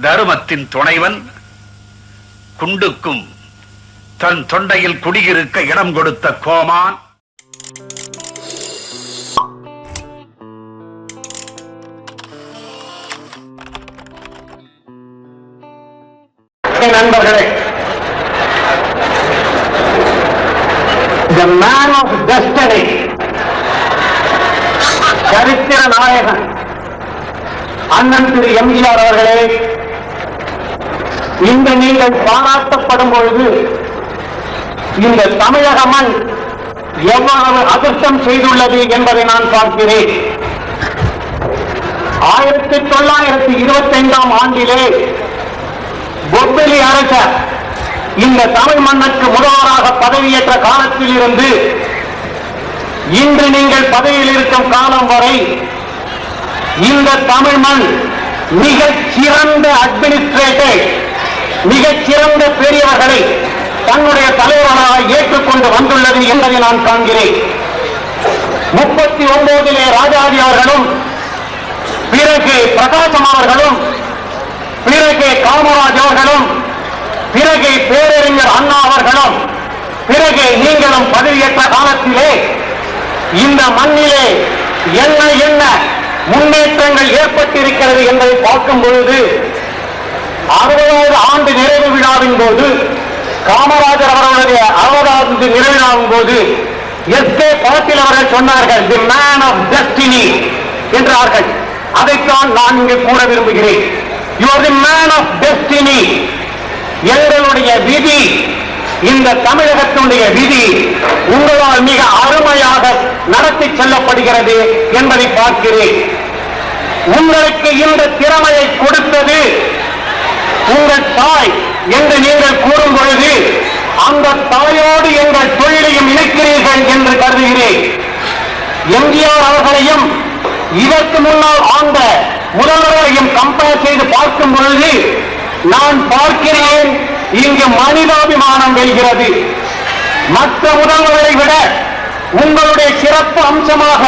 தருமத்தின் துணைவன் குண்டுக்கும் தன் தொண்டையில் குடியிருக்க இடம் கொடுத்த கோமான். என் நண்பர்களே த மேன் ஆஃப் டெஸ்டனி சரித்திர நாயகன் அண்ணன் திரு எம்ஜிஆர் அவர்களே இந்த நீங்கள் பாராட்டப்படும் பொழுது இந்த தமிழக மண் எவ்வளவு அதிர்ஷ்டம் செய்துள்ளது என்பதை நான் பார்க்கிறேன். ஆயிரத்தி தொள்ளாயிரத்தி இருபத்தி ஐந்தாம் ஆண்டிலே பொப்பிலி அரசர் இந்த தமிழ் மண்ணுக்கு முதல்வராக பதவியேற்ற காலத்தில் இருந்து இன்று நீங்கள் பதவியில் இருக்கும் காலம் வரை இந்த தமிழ் மண் மிகச் சிறந்த அட்மினிஸ்ட்ரேட்டர் மிகச் சிறந்த பெரியவர்களை தன்னுடைய தலைவராக ஏற்றுக்கொண்டு வந்துள்ளது என்பதை நான் காண்கிறேன். முப்பத்தி ஒன்பதிலே ராஜாஜி அவர்களும் பிறகு பிரகாசம் அவர்களும் பிறகு காமராஜ் அவர்களும் பிறகு பேரறிஞர் அண்ணா அவர்களும் பிறகு நீங்களும் பதவியேற்ற காலத்திலே இந்த மண்ணிலே என்ன என்ன முன்னேற்றங்கள் ஏற்பட்டிருக்கிறது என்பதை பார்க்கும் பொழுது அறுபது ஆண்டு நிறைவு விழாவின் போது காமராஜர் அவர்களுடைய அறுபதாவது நிறைவு விழாவின் போது எஸ் கே அவர்கள் சொன்னார்கள் தி மேன் ஆஃப் டெஸ்டினி என்றார்கள். அதைத்தான் நான் இங்கு கூற விரும்புகிறேன். You are the man of destiny எங்களுடைய விதி இந்த தமிழகத்தினுடைய விதி உங்களால் மிக அருமையாக நடத்தி செல்லப்படுகிறது என்பதை பார்க்கிறேன். உங்களுக்கு இந்த திறமையை கொடுத்தது உங்கள் தாய் என்று நீங்கள் கூறும் பொழுது அந்த தாயோடு எங்கள் தொழிலையும் இணைக்கிறீர்கள் என்று கருதுகிறேன். எம்ஜிஆர் அவர்களையும் இதற்கு முன்னால் ஆண்ட முதல்வர்களையும் கம்பேர் செய்து பார்க்கும் பொழுது நான் பார்க்கிறேன் இங்கு மனிதாபிமானம் வெல்கிறது. மற்ற முதல்வர்களை விட உங்களுடைய சிறப்பு அம்சமாக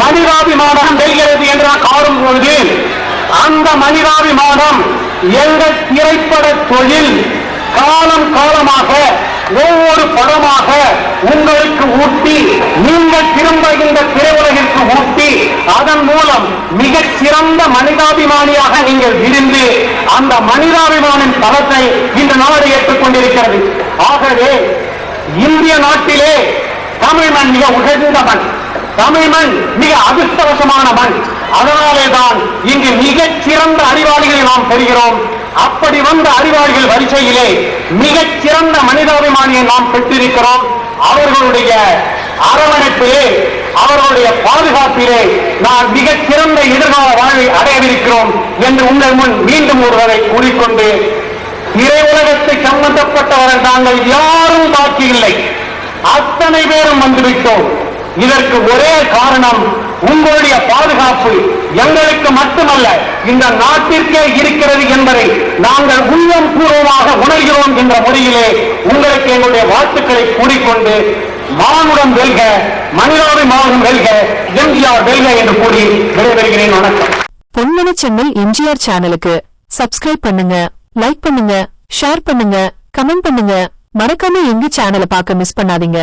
மனிதாபிமானம் வெல்கிறது என்று நான் காணும் பொழுது அந்த மனிதாபிமானம் எங்கள் திரைப்பட தொழில் காலம் காலமாக ஒவ்வொரு படமாக உங்களுக்கு ஊட்டி நீங்கள் திரும்ப இந்த திரையுலகிற்கு ஊட்டி அதன் மூலம் மிகச் சிறந்த மனிதாபிமானியாக நீங்கள் விரிந்து அந்த மனிதாபிமானின் தளத்தை இந்த நாடு ஏற்றுக்கொண்டிருக்கிறது ஆகவே இந்திய நாட்டிலே தமிழ் மண் மிக உயர்ந்த மண். தமிழ் மண் மிக அதிர்ஷ்டவசமான மண். அதனாலே தான் இங்கு மிகச் சிறந்த அறிவாளிகளை நாம் பெறுகிறோம். அப்படி வந்த அறிவாளிகள் வரிசையிலே மிகச் சிறந்த மனிதாபிமானியை நாம் பெற்றிருக்கிறோம். அவர்களுடைய அரவணைப்பிலே அவர்களுடைய பாதுகாப்பிலே நான் மிகச் சிறந்த எதிர்கால வாழ்வை அடையவிருக்கிறோம் என்று உங்கள் முன் மீண்டும் ஒருவரை கூறிக்கொண்டு திரையுலகத்தை சம்பந்தப்பட்டவர்கள் நாங்கள் யாரும் பாக்கியில்லை அத்தனை பேரும் வந்துவிட்டோம். இதற்கு ஒரே காரணம் உங்களுடைய பாதுகாப்பு எங்களுக்கு மட்டுமல்ல இந்த நாட்டிற்கே இருக்கிறது என்பதை நாங்கள் உள்ளம் பூர்வமாக உணர்கிறோம் என்ற முறையிலே உங்களுக்கு எங்களுடைய வாழ்த்துக்களை கூறிக்கொண்டு மானுடம் வெல்க மனிதாபிமானம் வெல்க எம்ஜிஆர் வெல்க என்று கூறி விடைபெறுகிறேன். வணக்கம். பொன்மன சென்னல் எம்ஜிஆர் சேனலுக்கு சப்ஸ்கிரைப் பண்ணுங்க லைக் பண்ணுங்க ஷேர் பண்ணுங்க கமெண்ட் பண்ணுங்க. மறக்காம எங்க சேனலை பார்க்க மிஸ் பண்ணாதீங்க.